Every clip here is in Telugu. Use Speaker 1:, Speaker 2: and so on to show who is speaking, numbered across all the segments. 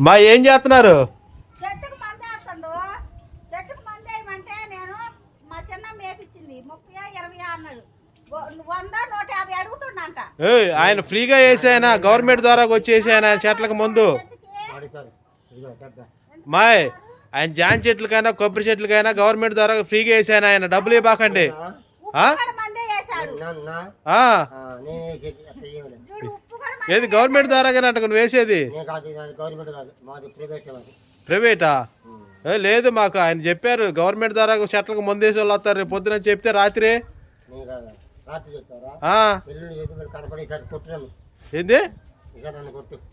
Speaker 1: మా ఏం చేస్తున్నారు?
Speaker 2: చెట్టుకు మందేస్తుండు చెట్టుకు మందేయమంటే నేను మా చిన్న మేపిచ్చింది. ముప్పై ఇరవై అన్నాడు. గో- వంద నూట యాభై అడుగుతుండంట.
Speaker 1: ఏయ్, ఆయన ఫ్రీగా వేసాయన గవర్నమెంట్ ద్వారా వచ్చేసాయన చెట్లకు ముందు? మాయ్ ఆయన జాన్ చెట్లకైనా కొబ్బరి చెట్లకైనా గవర్నమెంట్ ద్వారా ఫ్రీగా వేసాయన ఆయన డబ్బులు ఇవ్వకండి. ఏది గవర్నమెంట్ ద్వారా కానీ నువ్వు వేసేది
Speaker 3: నేను కాదు నాది గవర్నమెంట్ కాదు మాది ప్రైవేట్ మాది
Speaker 1: ప్రైవేటా ఏ, లేదు మాకు ఆయన చెప్పారు గవర్నమెంట్ ద్వారా చెట్లకు ముందేసి వాళ్ళు వస్తారు రేపు పొద్దున చెప్తే రాత్రి
Speaker 3: ఏది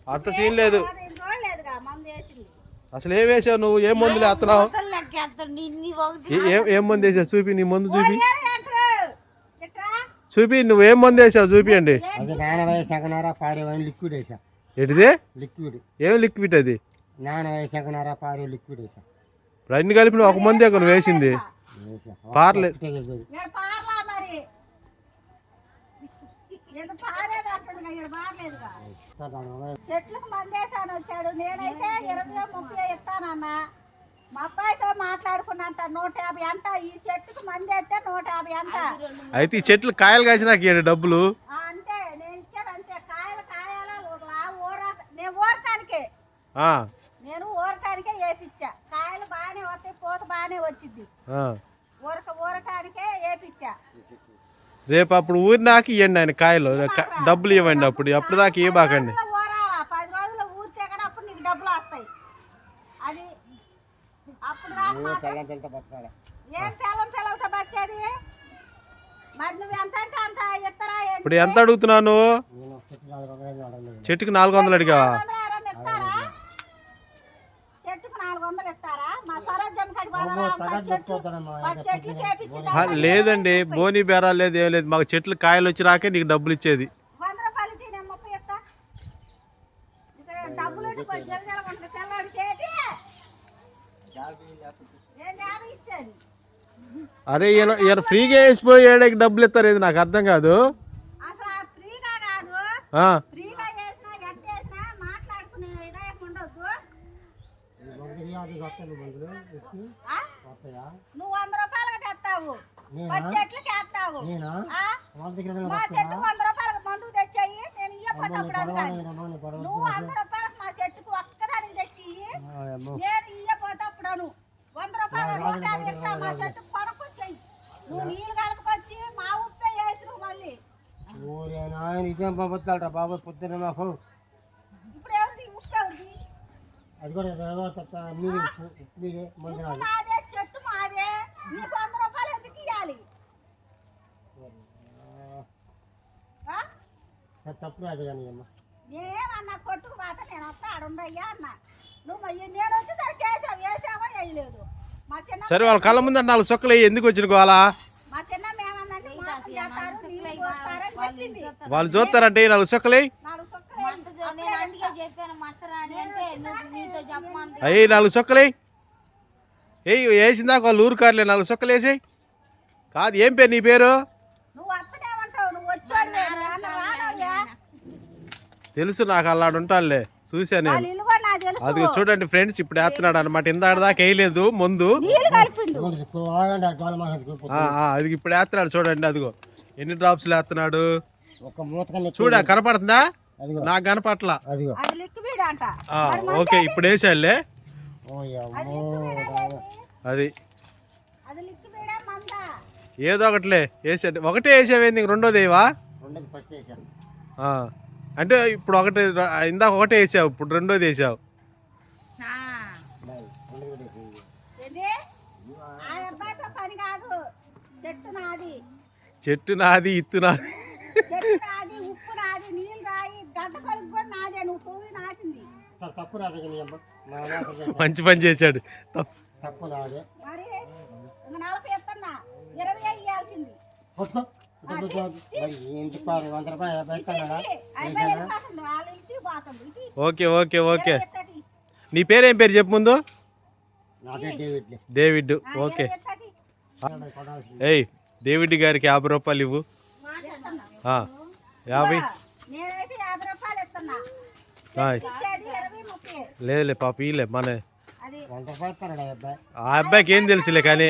Speaker 1: అంత సీన్ లేదు
Speaker 2: అది నేను చూడలేదుగా మందు వేసింది
Speaker 1: అసలు ఏం వేసావు నువ్వు ఏం మందులు వేస్తున్నావు ఏ- ఏం ఏం మందు వేసావు చూపి నీ మందు చూపి. చూపి నువ్వు ఏం మందు వేసావు? చూపియండి.
Speaker 3: అది సగనార లిక్విడ్ వేసా.
Speaker 1: ఏంటిది?
Speaker 3: లిక్విడ్
Speaker 1: ఏం లిక్విడ్ అది?
Speaker 3: సగనార పారే లిక్విడ్ వేసా.
Speaker 1: ఇప్పుడు అన్ని కలిపి నువ్వు ఒక మందే నువ్వు వేసింది.
Speaker 3: వేసా.
Speaker 1: పార్లేదు.
Speaker 2: చెట్లకు మందేశాను వచ్చాడు. నేనైతే ఇరవై ముప్పై ఇస్తానన్నా. మా అబ్బాయితో మాట్లాడుకున్నంట నూట యాభై అంట ఈ చెట్టుకు మందేస్తే నూట యాభై అంట.
Speaker 1: అయితే ఈ చెట్లు కాయలు కాసి నాకు ఇవ్వండి డబ్బులు?
Speaker 2: ఆ, అంతే నేను ఇచ్చేది అంతే. కాయలు కాయాలా ఊర నేను ఊరటానికే.
Speaker 1: ఆ,
Speaker 2: నేను ఊరటానికే వేపిచ్చా. కాయలు బాగానే వస్తాయి పూత బాగానే వచ్చింది
Speaker 1: ఆ.
Speaker 2: ఊరక ఊరటానికే వేపిచ్చా.
Speaker 1: రేపు అప్పుడు ఊరి నాకు ఇవ్వండి ఆయన కాయలు. క- డబ్బులు ఇవ్వండి అప్పుడు. అప్పుడు దాకా
Speaker 2: రోజులు ఊరాలా పది రోజులు ఊర్చే కానీ అప్పుడు నీకు డబ్బులు వస్తాయి. అది అప్పుడు దాకా
Speaker 3: నువ్వు
Speaker 2: మాత్రం
Speaker 3: పెళ్ళం పిల్లతో బతకాలి.
Speaker 2: ఏం పిల్లం పిల్లలతో బతికేది? మరి నువ్వు ఎంత అంటే అంత ఇస్తారా ఏంటి?
Speaker 1: ఇప్పుడు ఎంత అడుగుతున్నావు నువ్వు
Speaker 3: నేను చెట్టు నాలుగు వందలు అడగలేదు.
Speaker 1: చెట్టుకి నాలుగు వందలు అడిగావా?
Speaker 2: చెట్టుకు నాలుగు ఇస్తారా? మా స్వరాజ్యం
Speaker 1: ఆ, లేదండి బోని బేరాలు లేదు ఏం లేదు. మాకు చెట్లు కాయలు వచ్చి రాకే నీకు డబ్బులు ఇచ్చేది.
Speaker 2: డబ్బులు
Speaker 1: అరే ఈయన ఈయన ఫ్రీగా వేసిపోయాడకి డబ్బులు ఇస్తారు ఇది నాకు అర్థం కాదు.
Speaker 2: నువ్వు వంద తెస్తావు. చెట్లకి వేస్తావు. మా చెట్టుకు రూపాయలకు మందుకు తెచ్చాయి నేను ఇయ్యపోతే అప్పుడు అనుకోను నువ్వు వంద రూపాయలకు మా చెట్టుకు ఒక్కదానికి తెచ్చి ఇయ్యి. నేను అను వంద రూపాయలు నూట యాభై ఇస్తా మా చెట్టుకు కొనుక్కొచ్చాయి నువ్వు నీళ్ళు కలుపుకొచ్చి మా ఉప్పే వేసి నువ్వు మళ్ళీ.
Speaker 3: ఊరే నాయన ఇదేం పంపుతాడరా బాబు పొద్దున్న మాకు.
Speaker 2: ఇప్పుడు ఎవరిది? ఉప్పు ఎవరిది?
Speaker 3: అది కూడా మీరు మీరే మందు నాది
Speaker 2: మాదే చెట్టు మాదే. నీకు వంద రూపాయలు ఎందుకు ఇవ్వాలి ఆ?
Speaker 3: తప్పుడు అది కానీ అమ్మ.
Speaker 2: నేనేమన్నా కొట్టుకు పోత నేను వస్తా ఆడుండయ్యా అన్న. నువ్వు మరి నేను వచ్చేసరికి వేసావు వేసావా వేయలేదు. మా చిన్న
Speaker 1: సరే వాళ్ళ కళ్ళ ముందు నాలుగు సొక్కలు వేయి, ఎందుకు వచ్చిన గోలా
Speaker 2: మా చిన్న మేమందంటే మోసం చేస్తారు నీళ్ళు పోస్తారని చెప్పింది.
Speaker 1: వాళ్ళు చూస్తారంటే నాలుగు సొక్కలు వేయి.
Speaker 2: నాలుగు సొక్కలు
Speaker 4: నేను అందుకే చెప్పాను మట్టరాని అంటే నువ్వు నీతో చెప్పమంది.
Speaker 1: అయ్యి నాలుగు సొక్కలు వేయి. ఏయ్ వేసిందాక వాళ్ళు ఊరు కార్లే నాలుగు సొక్కలు వేసాయి. కాదు ఏం పేరు నీ పేరు?
Speaker 2: నువ్వు వస్తనేమంటావు నువ్వు వచ్చాడు రానయ్యా
Speaker 1: తెలుసు నాకు అలాడు ఉంటానులే చూసా నేను.
Speaker 2: ఇల్లు
Speaker 1: అది చూడండి ఫ్రెండ్స్ ఇప్పుడు వేస్తున్నాడు అనమాట ఇందాక దాకా వేయలేదు ముందు. అది ఇప్పుడు వేస్తున్నాడు చూడండి అదిగో. ఎన్ని డ్రాప్స్ వేస్తున్నాడు?
Speaker 3: ఒక మూత కన్నా
Speaker 1: చూడ కనపడుతుందా?
Speaker 3: అదిగో.
Speaker 1: నాకు కనపట్ల. ఓకే ఇప్పుడు వేసాడులే
Speaker 3: ఓ
Speaker 2: అది
Speaker 1: ఏదో ఒకటిలే వేసాడు ఒకటే వేసావేంది ఇంక రెండోది ఆ, అంటే ఇప్పుడు ఒకటి ఇందాక ఒకటే వేసావు ఇప్పుడు రెండోది వేసావు
Speaker 3: రెండోది కూడా వేసేది.
Speaker 2: ఏంది ఆ అబ్బాయితో పని కాదు. చెట్టు నాది.
Speaker 1: చెట్టు నాది ఇత్తు నాది.
Speaker 2: చెట్టు నాది ఉప్పు నాది నీళ్ళు రాయి గడ్డ కూడా నాదే నువ్వు తూవి నాటింది.
Speaker 3: తప్పు.
Speaker 1: మంచి పని చేశాడు. తప్పు.
Speaker 2: మరి నలభై ఇస్తున్నా ఇరవై ఇవ్వాల్సింది.
Speaker 1: Okay okay okay. నీ పేరేం పేరు చెప్పు ముందు? డేవిడ్ ఓకే ఏయ్ డేవిడ్ గారికి యాభై రూపాయలు ఇవ్వు. యాభై. లేదులే పాప ఈలే మన
Speaker 3: ఆ అబ్బాయి?
Speaker 1: ఆ అబ్బాయికి ఏం తెలుసులే కానీ